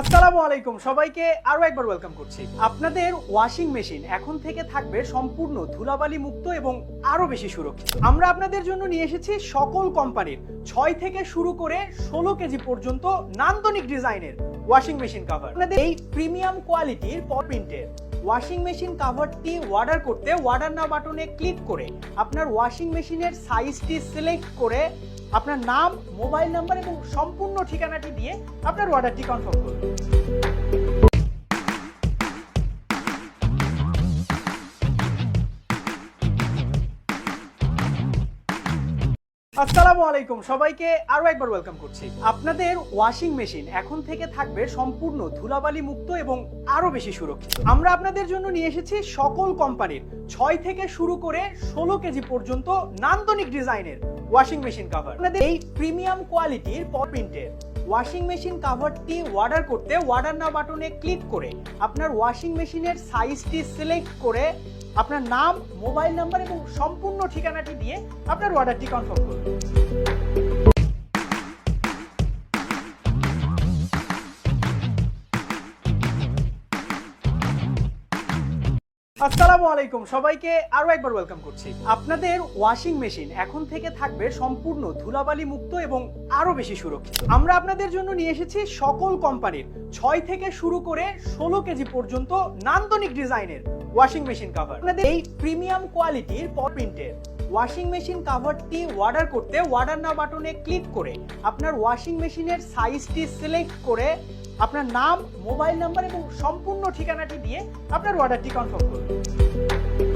আসসালামু আলাইকুম, সবাইকে আরও একবার ওয়েলকাম করছি। আপনাদের ওয়াশিং মেশিন এখন থেকে থাকবে সম্পূর্ণ ধুলাবালি মুক্ত এবং আরও বেশি সুরক্ষিত। আমরা আপনাদের জন্য নিয়ে এসেছি সকল কোম্পানির ছয় থেকে শুরু করে ষোলো কেজি পর্যন্ত নান্দনিক ডিজাইনের ওয়াশিং মেশিন কভার আপনাদের এই প্রিমিয়াম কোয়ালিটির প্রিন্টের ওয়াশিং মেশিন কাভারটি অর্ডার করতে অর্ডার না বাটনে ক্লিক করে আপনার ওয়াশিং মেশিনের সাইজটি সিলেক্ট করে আপনার নাম মোবাইল নাম্বার এবং সম্পূর্ণ ঠিকানাটি দিয়ে আপনার অর্ডারটি কনফার্ম করুন। আসসালামু আলাইকুম, সবাইকে একবার ওয়েলকাম করছি। আপনাদের ওয়াশিং মেশিন এখন থেকে থাকবে সম্পূর্ণ ধুলাবালি মুক্ত এবং বেশি সুরক্ষিত। আমরা আপনাদের জন্য নিয়ে এসেছি সকল কোম্পানির ছয় থেকে শুরু করে ষোলো কেজি পর্যন্ত নান্দনিক ডিজাইনের ওয়াশিং মেশিন কাভার আপনাদের এই প্রিমিয়াম কোয়ালিটির প্রিন্টের ওয়াশিং মেশিন কাভারটি অর্ডার করতে অর্ডার নাও বাটনে ক্লিক করে আপনার ওয়াশিং মেশিনের সাইজটি সিলেক্ট করে আপনার নাম মোবাইল নাম্বার এবং সম্পূর্ণ ঠিকানাটি দিয়ে আপনার অর্ডারটি কনফার্ম করুন। আসসালামু আলাইকুম, সবাইকে আরও একবার ওয়েলকাম করছি। আপনাদের ওয়াশিং মেশিন এখন থেকে থাকবে সম্পূর্ণ ধুলাবালি মুক্ত এবং আরও বেশি সুরক্ষিত। আমরা আপনাদের জন্য নিয়ে এসেছি সকল কোম্পানির ছয় থেকে শুরু করে ষোলো কেজি পর্যন্ত নান্দনিক ডিজাইনের ওয়াশিং মেশিন কাভার আপনাদের এই প্রিমিয়াম কোয়ালিটির প্রিন্টের ওয়াশিং মেশিন কাভারটি অর্ডার করতে অর্ডার না বাটনে ক্লিক করে আপনার ওয়াশিং মেশিনের সাইজটি সিলেক্ট করে আপনার নাম মোবাইল নাম্বার এবং সম্পূর্ণ ঠিকানাটি দিয়ে আপনার অর্ডারটি কনফার্ম করুন।